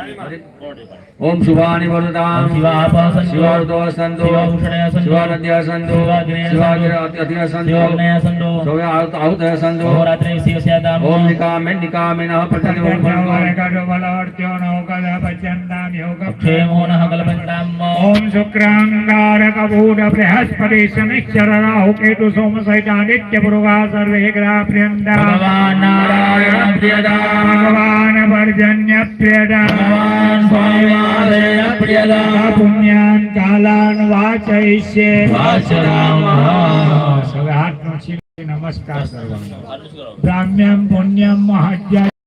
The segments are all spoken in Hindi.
ओम शिवानि वरदाम शिवापास शिवार्दो संतो शिवाभूषणय संतो शिवानद्य संतो शिवाग्रहत्य संतो संतो शिवाहुत आहुत संतो रात्रि शिवस्यादाम ओम निकामे निकामे नः पठति। ओम भगवानेकाजो बलार्त्यो नौकल पच्यन्ताम योगक्षेमो नः कल्पन्ताम ओम शुक्रांगार कबूद बृहस्पति समिक्षर राहु केतु सोम सहित आदित्य पुरुगा सर्वे ग्रह प्रियंदा भगवान नारायण प्रियदा। भगवान હાથનો છીનવી નમસ્કાર કરવાનો બ્રાહ્મ્યમ પુણ્યમ મહાજ્યા સૃષ્ટિ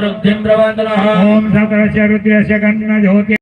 रुद्रवादनः ओम सकलस्य रुद्रस्य कन्न ज्योति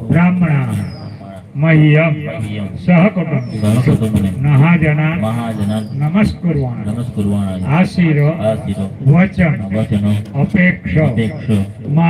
मह्यम सहकुटुम्बं। महाजनान् वचन वचन अपेक्ष।